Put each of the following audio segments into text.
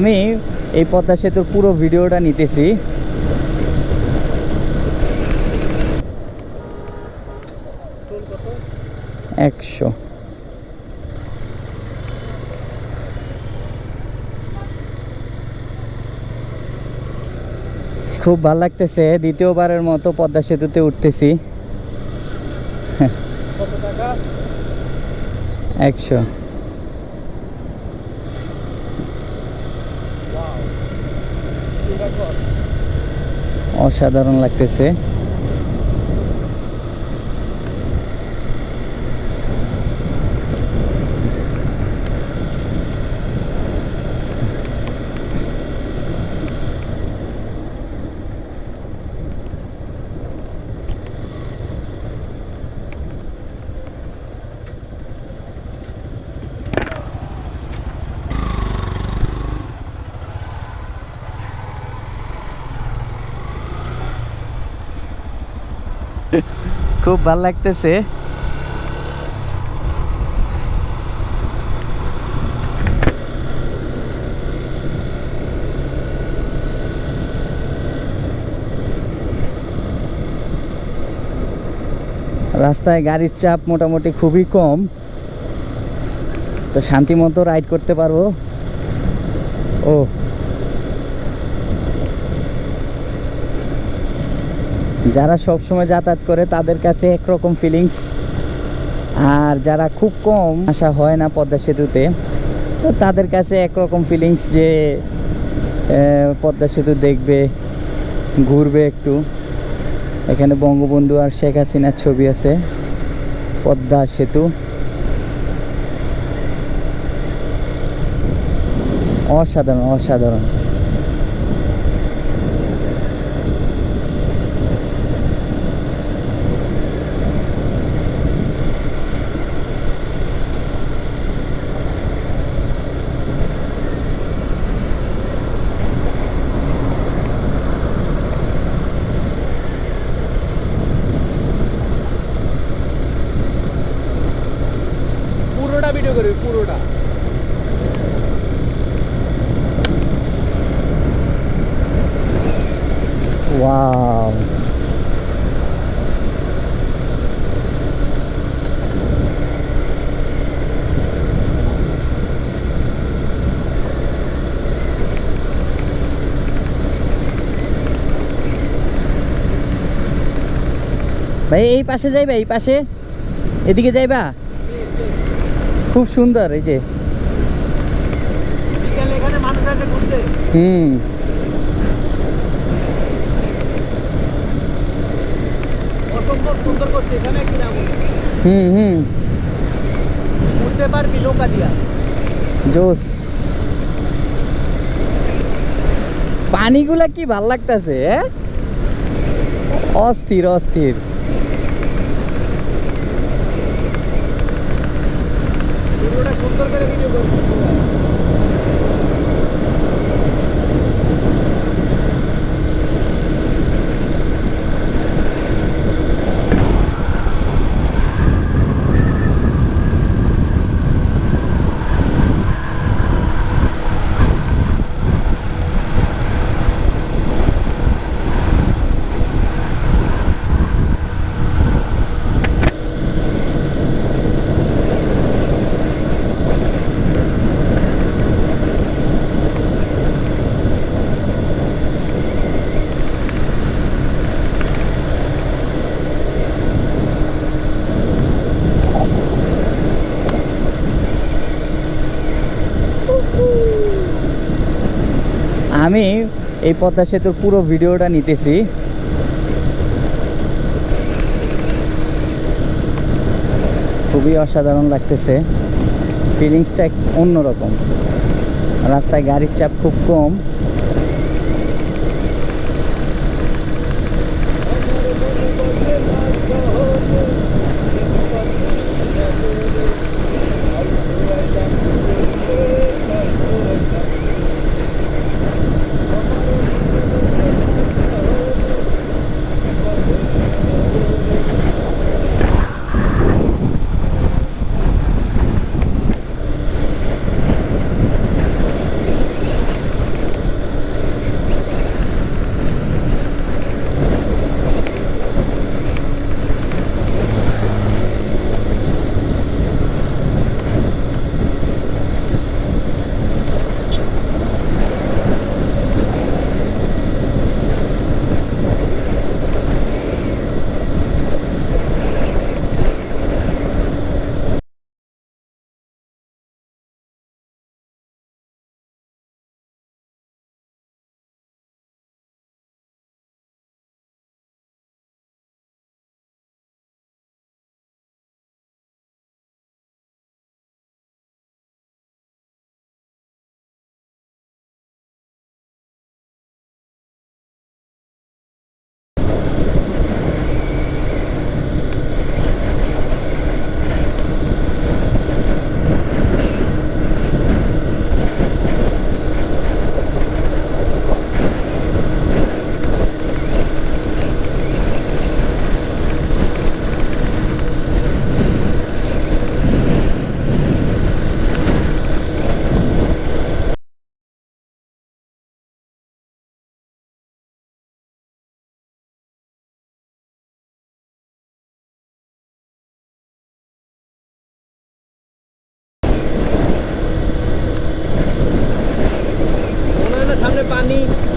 আমি এই পদ্মা সেতুর পুরো ভিডিওটা নিতেছি। একশো। খুব ভালো লাগতেছে দ্বিতীয়বারের মতো পদ্মা সেতুতে উঠতেছি। একশো। অসাধারণ লাগতেছে। খুব ভালো লাগতেছে। রাস্তায় গাড়ির চাপ মোটামুটি খুবই কম। তো শান্তি মতো রাইড করতে পারব। ও। যারা সব সময় যাতায়াত করে তাদের কাছে একরকম ফিলিংস আর যারা খুব কম আসা হয় না পদ্মা সেতুতে তাদের কাছে একরকম ফিলিংস যে পদ্মা সেতু দেখবে, ঘুরবে একটু। এখানে বঙ্গবন্ধু আর শেখ হাসিনার ছবি আছে, পদ্মা সেতু। অসাধারণ অসাধারণ। এই পাশে যাইবা, এই পাশে। এদিকে যাইবা। খুব সুন্দর, এই যে। হুম। হুম হুম। জোস। পানিগুলা কি ভালো লাগতেছে অস্থির অস্থির। সুন্দর করে ভিডিও করবি। আমি এই পদ্মা সেতুর পুরো ভিডিওটা নিতেছি। খুবই অসাধারণ লাগতেছে। ফিলিংসটা অন্যরকম। রাস্তায় গাড়ির চাপ খুব কম।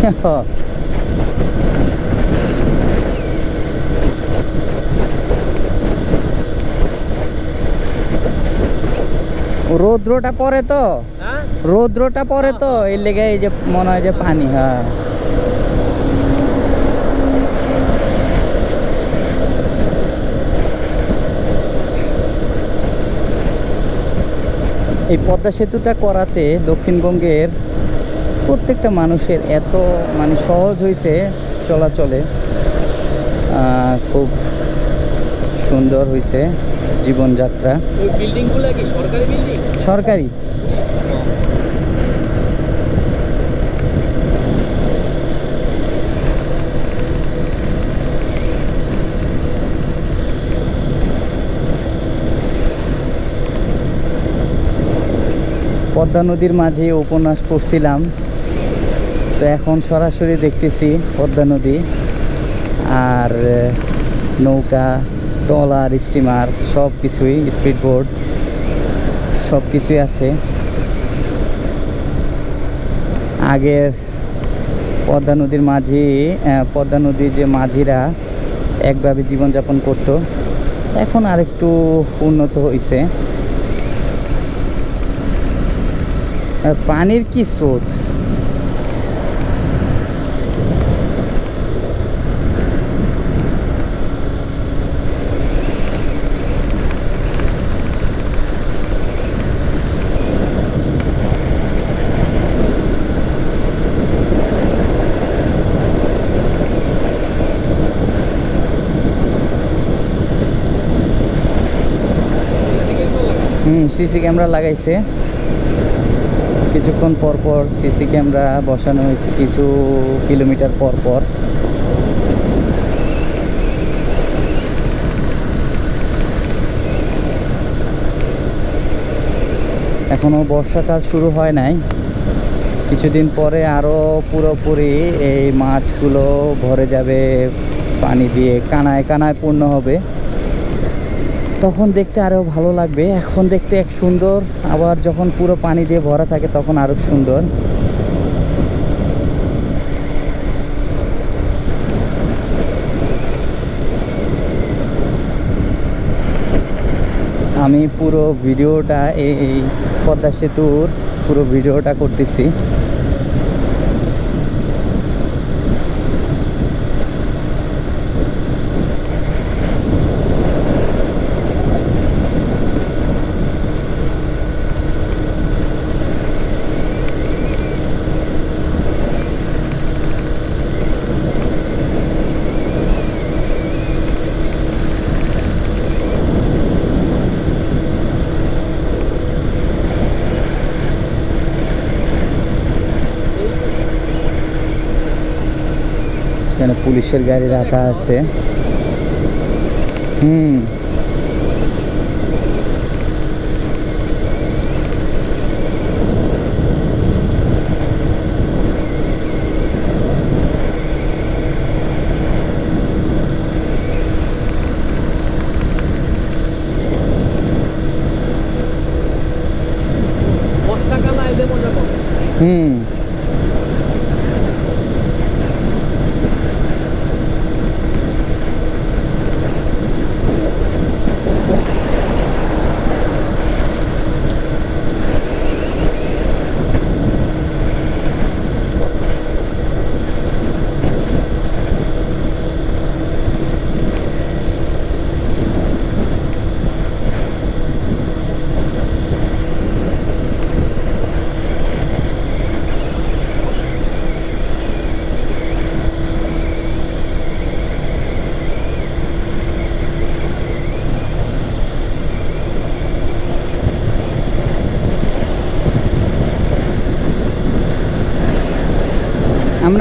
রৌদ্রটা পরে তো। হ্যাঁ? রৌদ্রটা পরে তো এর লেগে এই যে মনে হয় যে পানি হ্যাঁ। এই পদ্মা সেতুটা করাতে দক্ষিণবঙ্গের প্রত্যেকটা মানুষের এত মানে সহজ হয়েছে চলাচলে খুব সুন্দর হয়েছে জীবনযাত্রা। সরকারি। পদ্মা নদীর মাঝে উপন্যাস পড়ছিলাম। তো এখন সরাসরি দেখতেছি পদ্মা নদী আর নৌকা, ট্রলার, স্টিমার সব কিছুই স্পিড বোর্ড সব কিছুই আছে। আগের পদ্মা নদীর মাঝি পদ্মা নদীর যে মাঝিরা একভাবে জীবনযাপন করত, এখন আর একটু উন্নত হয়েছে পানির কি স্রোত হুম সিসি ক্যামেরা লাগাইছে। কিছুক্ষণ পর পর সিসি ক্যামেরা বসানো হয়েছে কিছু কিলোমিটার পর পর। এখনও বর্ষাকাল শুরু হয় নাই। কিছুদিন পরে আরও পুরোপুরি এই মাঠগুলো ভরে যাবে, পানি দিয়ে কানায় কানায় পূর্ণ হবে। তখন দেখতে আরও ভালো লাগবে। এখন দেখতে এক সুন্দর, আবার যখন পুরো পানি দিয়ে ভরা থাকে তখন আরও সুন্দর। আমি পুরো ভিডিওটা এই পদ্মা সেতুর পুরো ভিডিওটা করতেছি। এখানে পুলিশের গাড়ি রাখা আছে। হুম বর্ষাকাল আইলে মজা পাবো হুম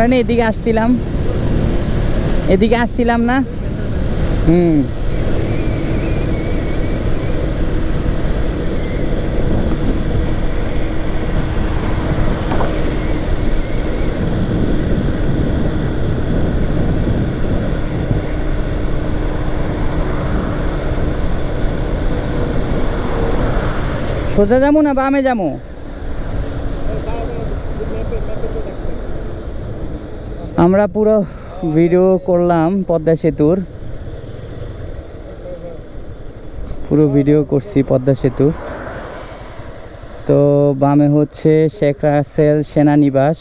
আমরা না এদিকে আসছিলাম। এদিকে আসছিলাম না। হুম। সোজা যাব না বামে যাব? আমরা পুরো ভিডিও করলাম পদ্মা সেতুর। পুরো ভিডিও করছি পদ্মা সেতুর। তো বামে হচ্ছে শেখ রাসেল সেনানিবাস।